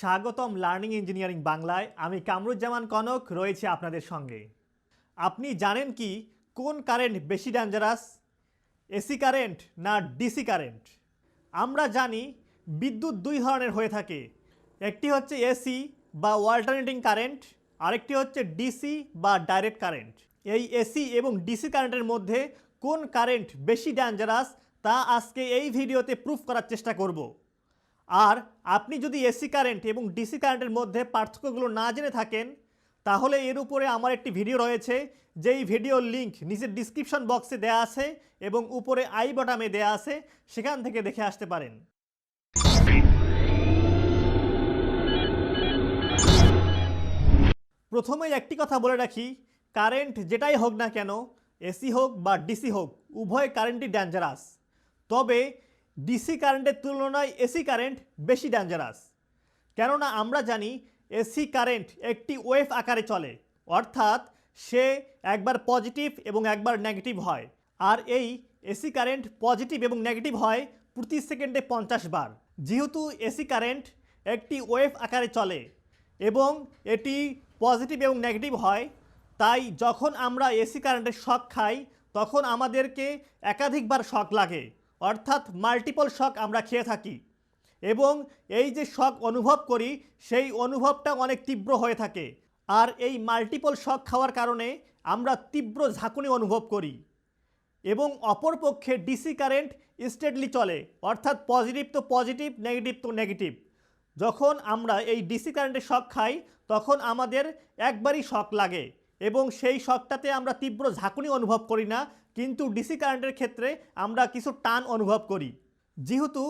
স্বাগতম learning engineering বাংলায়। আমি কামরুজ্জামান কনক, রয়েছে আপনাদের সঙ্গে। আপনি জানেন কি? কোন কারেন্ট বেশি ডেঞ্জারাস এসি কারেন্ট না ডিসি কারেন্ট? আমরা জানি বিদ্যুৎ দুই ধরনের হয়ে থাকে। একটি হচ্ছে এসি বা অল্টারনেটিং কারেন্ট আরেকটি হচ্ছে ডিসি বা ডাইরেক্ট কারেন্ট এই এসি এবং ডিসি কারেন্টের মধ্যে কোন কারেন্ট বেশি ডেঞ্জারাস তা আজকে এই ভিডিওতে প্রুফ করার চেষ্টা করব। আর আপনি যদি এসি কারেন্ট এবং ডিসি কারেন্টের মধ্যে পার্থক্যগুলো না জেনে থাকেন, তাহলে এর উপরে আমার একটি ভিডিও রয়েছে, যেই ভিডিওর লিংক নিচের ডিসক্রিপশন বক্সে দেয়া আছে এবং উপরে আই বটামে দেয়া আছে, সেখান থেকে দেখে আসতে পারেন। প্রথমেই একটি কথা বলে রাখি, কারেন্ট যেটাই হোক না কেন, এসি হোক বা ডিসি হোক, উভয় কারেন্টই ডেঞ্জারাস তবে ডিসি কারেন্টের তুলনায় এসি কারেন্ট বেশি ডেঞ্জারাস কেননা আমরা জানি এসি কারেন্ট একটি ওয়েভ আকারে চলে, অর্থাৎ সে একবার পজিটিভ এবং একবার নেগেটিভ হয়, আর এই এসি কারেন্ট পজিটিভ এবং নেগেটিভ হয় প্রতি সেকেন্ডে পঞ্চাশ বার। যেহেতু এসি কারেন্ট একটি ওয়েভ আকারে চলে এবং এটি পজিটিভ এবং নেগেটিভ হয়, তাই যখন আমরা এসি কারেন্টের শক খাই, তখন আমাদেরকে একাধিকবার শক লাগে। অর্থাৎ মাল্টিপল শক আমরা খেয়ে থাকি। এবং এই যে শক অনুভব করি, সেই অনুভবটা অনেক তীব্র হয়ে থাকে। আর এই মাল্টিপল শক খাওয়ার কারণে আমরা তীব্র ঝাঁকুনি অনুভব করি। এবং অপরপক্ষে ডিসি কারেন্ট স্টেডলি চলে, অর্থাৎ পজিটিভ তো পজিটিভ নেগেটিভ তো নেগেটিভ যখন আমরা এই ডিসি কারেন্টের শক খাই, তখন আমাদের একবারই শক লাগে। এবং সেই শকটাতে আমরা তীব্র ঝাঁকুনি অনুভব করি না, কিন্তু ডিসি কারেন্টের ক্ষেত্রে আমরা কিছু টান অনুভব করি। যেহেতু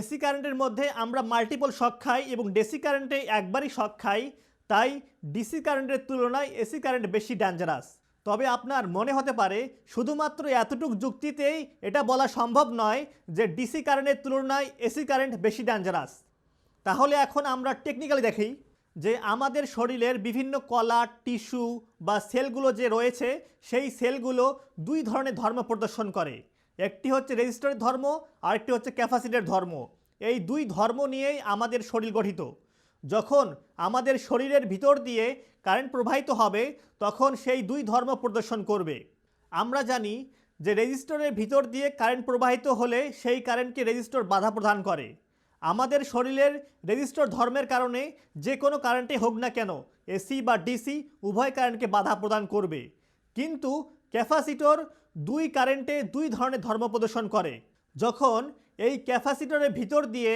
এসি কারেন্টের মধ্যে আমরা মাল্টিপল শক খাই এবং ডিসি কারেন্টে একবারই শক খাই, তাই ডিসি কারেন্টের তুলনায় এসি কারেন্ট বেশি ডেঞ্জারাস তবে আপনার মনে হতে পারে, শুধুমাত্র এতটুক যুক্তিতেই এটা বলা সম্ভব নয় যে ডিসি কারেন্টের তুলনায় এসি কারেন্ট বেশি ডেঞ্জারাস তাহলে এখন আমরা টেকনিক্যালি দেখি। যে আমাদের শরীরের বিভিন্ন কলা, টিস্যু বা সেলগুলো যে রয়েছে, সেই সেলগুলো দুই ধরনের ধর্ম প্রদর্শন করে। একটি হচ্ছে রেজিস্টারের ধর্ম, আরেকটি হচ্ছে ক্যাপাসিটির ধর্ম। এই দুই ধর্ম নিয়েই আমাদের শরীর গঠিত। যখন আমাদের শরীরের ভিতর দিয়ে কারেন্ট প্রবাহিত হবে, তখন সেই দুই ধর্ম প্রদর্শন করবে। আমরা জানি যে রেজিস্টরের ভিতর দিয়ে কারেন্ট প্রবাহিত হলে সেই কারেন্টকে রেজিস্টর বাধা প্রদান করে। আমাদের শরীরের রেজিস্টর ধর্মের কারণে যে কোনো কারেন্টে হোক না কেন, এসি বা ডিসি উভয় কারেন্টকে বাধা প্রদান করবে। কিন্তু ক্যাপাসিটর দুই কারেন্টে দুই ধরনের ধর্ম প্রদর্শন করে। যখন এই ক্যাপাসিটরের ভিতর দিয়ে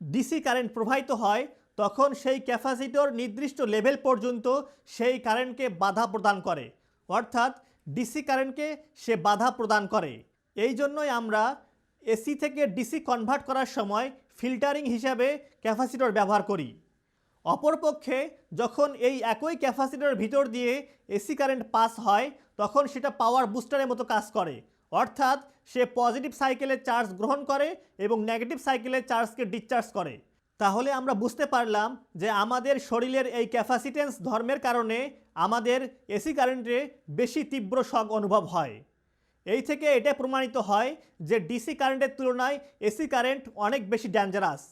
ডিসি কারেন্ট প্রবাহিত হয়, তখন সেই ক্যাপাসিটর নির্দিষ্ট লেভেল পর্যন্ত সেই কারেন্টকে বাধা প্রদান করে। অর্থাৎ ডিসি কারেন্টকে সে বাধা প্রদান করে। এই জন্যই আমরা এসি থেকে ডিসি কনভার্ট করার সময় ফিল্টারিং হিসাবে ক্যাপাসিটর ব্যবহার করি। অপরপক্ষে, যখন এই একই ক্যাপাসিটরের ভিতর দিয়ে এসি কারেন্ট পাস হয়, তখন সেটা পাওয়ার বুস্টারের মতো কাজ করে। অর্থাৎ, সে পজিটিভ সাইকেলের চার্জ গ্রহণ করে এবং নেগেটিভ সাইকেলের চার্জকে ডিসচার্জ করে। তাহলে আমরা বুঝতে পারলাম যে আমাদের শরীরের এই ক্যাপাসিটেন্স ধর্মের কারণে আমাদের এসি কারেন্টে বেশি তীব্র শখ অনুভব হয়। এই থেকে এটা প্রমাণিত হয় যে ডিসি কারেন্টের তুলনায় এসি কারেন্ট অনেক বেশি ডেঞ্জারাস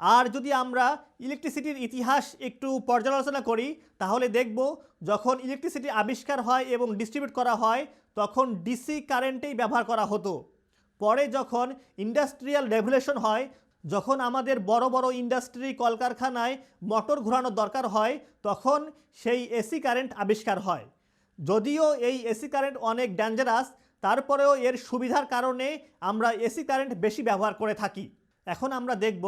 আর যদি আমরা ইলেকট্রিসিটির ইতিহাস একটু পর্যালোচনা করি, তাহলে দেখব যখন ইলেকট্রিসিটি আবিষ্কার হয় এবং ডিস্ট্রিবিউট করা হয়, তখন ডিসি কারেন্টেই ব্যবহার করা হতো। পরে যখন ইন্ডাস্ট্রিয়াল রেভুলেশন হয়, যখন আমাদের বড় বড় ইন্ডাস্ট্রি কলকারখানায় মোটর ঘোরানোর দরকার হয়, তখন সেই এসি কারেন্ট আবিষ্কার হয়। যদিও এই এসি কারেন্ট অনেক ডেঞ্জারাস তারপরেও এর সুবিধার কারণে আমরা এসি কারেন্ট বেশি ব্যবহার করে থাকি। এখন আমরা দেখব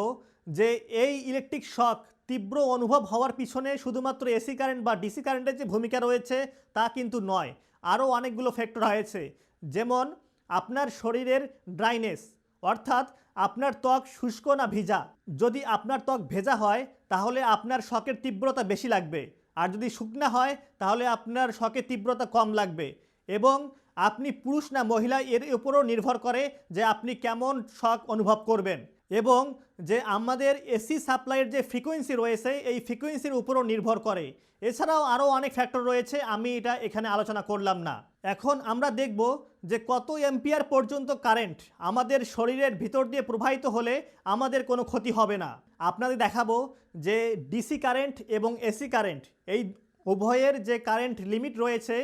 যে এই ইলেকট্রিক শক তীব্র অনুভব হওয়ার পিছনে শুধুমাত্র এসি কারেন্ট বা ডিসি কারেন্টের যে ভূমিকা রয়েছে তা কিন্তু নয়, আরও অনেকগুলো ফ্যাক্টর রয়েছে। যেমন আপনার শরীরের ড্রাইনেস, অর্থাৎ আপনার ত্বক শুষ্ক না ভিজা। যদি আপনার ত্বক ভেজা হয়, তাহলে আপনার শখের তীব্রতা বেশি লাগবে। আর যদি শুকনা হয়, তাহলে আপনার শখের তীব্রতা কম লাগবে। এবং আপনি পুরুষ না মহিলা, এর উপরও নির্ভর করে যে আপনি কেমন শক অনুভব করবেন এবং যে আমাদের এসি সাপ্লাইয়ের যে ফ্রিকোয়েন্সি রয়েছে, এই ফ্রিকোয়েন্সির উপরও নির্ভর করে। এছাড়াও আরও অনেক ফ্যাক্টর রয়েছে, আমি এটা এখানে আলোচনা করলাম না। এখন আমরা দেখব যে কত এম্পিয়ার পর্যন্ত কারেন্ট আমাদের শরীরের ভিতর দিয়ে প্রবাহিত হলে আমাদের কোনো ক্ষতি হবে না। আপনাদের দেখাবো যে ডিসি কারেন্ট এবং এসি কারেন্ট এই উভয়ের যে কারেন্ট লিমিট রয়েছে,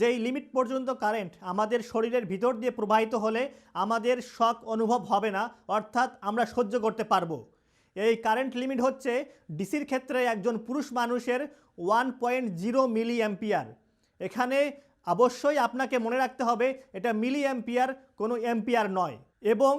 যেই লিমিট পর্যন্ত কারেন্ট আমাদের শরীরের ভিতর দিয়ে প্রবাহিত হলে আমাদের শক অনুভব হবে না, অর্থাৎ আমরা সহ্য করতে পারব। এই কারেন্ট লিমিট হচ্ছে ডিসির ক্ষেত্রে একজন পুরুষ মানুষের one point zero milli ampere এখানে অবশ্যই আপনাকে মনে রাখতে হবে, এটা মিলি অ্যাম্পিয়ার কোনো অ্যাম্পিয়ার নয় এবং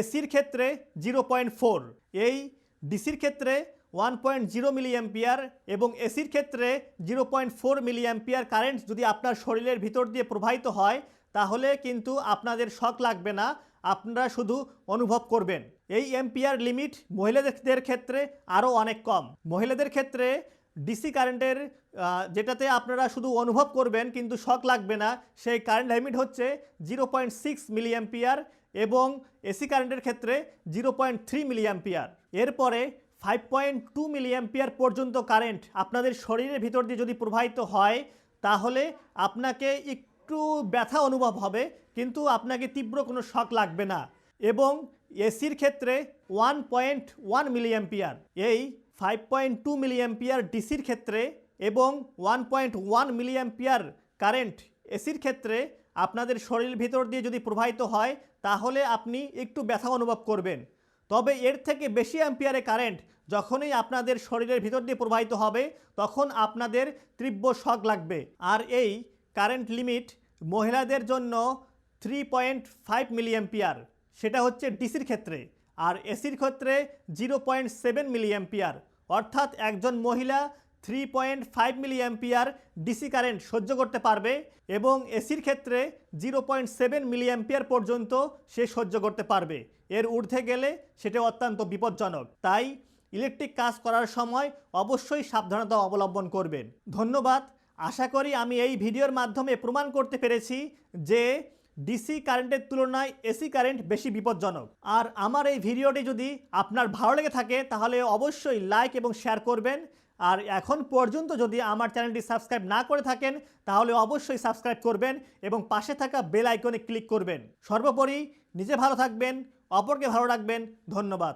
এসির ক্ষেত্রে জিরো পয়েন্ট ফোর এই ডিসির ক্ষেত্রে one point zero milli ampere এবং এসির ক্ষেত্রে zero point four milli ampere current যদি আপনার শরীরের ভিতর দিয়ে প্রবাহিত হয়, তাহলে কিন্তু আপনাদের শখ লাগবে না। আপনারা শুধু অনুভব করবেন। এই এম্পিয়ার লিমিট মহিলাদের ক্ষেত্রে আরও অনেক কম। মহিলাদের ক্ষেত্রে ডিসি কারেন্টের যেটাতে আপনারা শুধু অনুভব করবেন কিন্তু শখ লাগবে না, সেই কারেন্ট লিমিট হচ্ছে zero point six milli ampere এবং এসি কারেন্টের ক্ষেত্রে zero point three milli ampere এরপরে five point two milli ampere পর্যন্ত কারেন্ট আপনাদের শরীরের ভিতর দিয়ে যদি প্রবাহিত হয়, তাহলে আপনাকে একটু ব্যথা অনুভব হবে, কিন্তু আপনাকে তীব্র কোনো শক লাগবে না। এবং এসির ক্ষেত্রে one point one milli ampere এই five point two milli ampere ডিসির ক্ষেত্রে এবং one point one milli ampere current এসির ক্ষেত্রে আপনাদের শরীরের ভিতর দিয়ে যদি প্রবাহিত হয়, তাহলে আপনি একটু ব্যথা অনুভব করবেন। তবে এর থেকে বেশি অ্যাম্পিয়ারে কারেন্ট যখনই আপনাদের শরীরের ভিতর দিয়ে প্রবাহিত হবে, তখন আপনাদের তীব্র শক লাগবে। আর এই কারেন্ট লিমিট মহিলাদের জন্য three point five milli ampere সেটা হচ্ছে ডিসির ক্ষেত্রে। আর এসির ক্ষেত্রে zero point seven milli ampere অর্থাৎ একজন মহিলা three point five milli ampere DC current সহ্য করতে পারবে এবং এসির ক্ষেত্রে zero point seven milli ampere পর্যন্ত সে সহ্য করতে পারবে। এর ঊর্ধ্বে গেলে সেটা অত্যন্ত বিপজ্জনক। তাই ইলেকট্রিক কাজ করার সময় অবশ্যই সাবধানতা অবলম্বন করবেন। ধন্যবাদ। আশা করি আমি এই ভিডিওর মাধ্যমে প্রমাণ করতে পেরেছি যে ডিসি কারেন্টের তুলনায় এসি কারেন্ট বেশি বিপজ্জনক। আর আমার এই ভিডিওটি যদি আপনার ভালো লেগে থাকে, তাহলে অবশ্যই লাইক এবং শেয়ার করবেন। আর এখন পর্যন্ত যদি আমার চ্যানেলটি সাবস্ক্রাইব না করে থাকেন, তাহলে অবশ্যই সাবস্ক্রাইব করবেন এবং পাশে থাকা বেল আইকনে ক্লিক করবেন। সর্বোপরি নিজে ভালো থাকবেন, অপরকে ভালো রাখবেন। ধন্যবাদ।